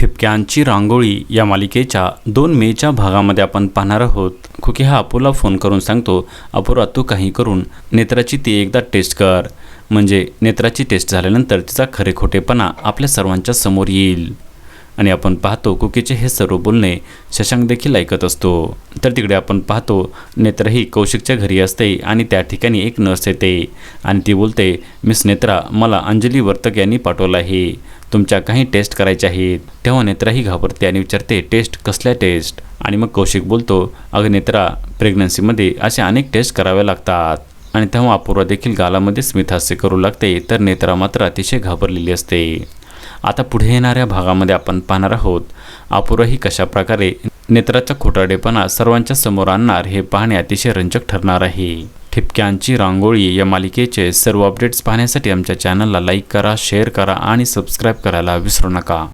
ठिपक्यांची रांगोळी या मालिकेच्या दोन मेच्या भागामध्ये आपण पाहणार आहोत. खुकी हा अपूला फोन करून सांगतो अपूर्वा तू काही करून नेत्राची ती एकदा टेस्ट कर. म्हणजे नेत्राची टेस्ट झाल्यानंतर तिचा खरे खोटेपणा आपल्या सर्वांच्या समोर येईल. आणि आपण पाहतो कुकीचे हे सर्व बोलणे शशांक देखील ऐकत असतो. तर तिकडे आपण पाहतो नेत्र ही कौशिकच्या घरी असते आणि त्या ठिकाणी एक नर्स येते आणि ती बोलते मिस नेत्रा मला अंजली वर्तक यांनी पाठवलं आहे. तुमच्या काही टेस्ट करायच्या आहेत. तेव्हा नेत्राही घाबरते आणि विचारते टेस्ट? कसल्या टेस्ट? आणि मग कौशिक बोलतो अगं नेत्रा प्रेग्नन्सीमध्ये असे अनेक टेस्ट कराव्या लागतात. आणि तेव्हा अपूर्वा देखील गालामध्ये स्मितहास्य करू लागते तर नेत्रा मात्र अतिशय घाबरलेली असते. आता पुढे येणाऱ्या भागामध्ये आपण पाहणार आहोत अपूर्वा ही कशा प्रकारे नेत्राचा खोटाडेपणा सर्वांच्या समोर आणणार हे पाहणे अतिशय रंजक ठरणार आहे. ठिपक्यांची रांगोळी या मालिकेचे सर्व अपडेट्स पाहण्यासाठी आमच्या चॅनलला लाईक करा शेअर करा आणि सबस्क्राईब करायला विसरू नका.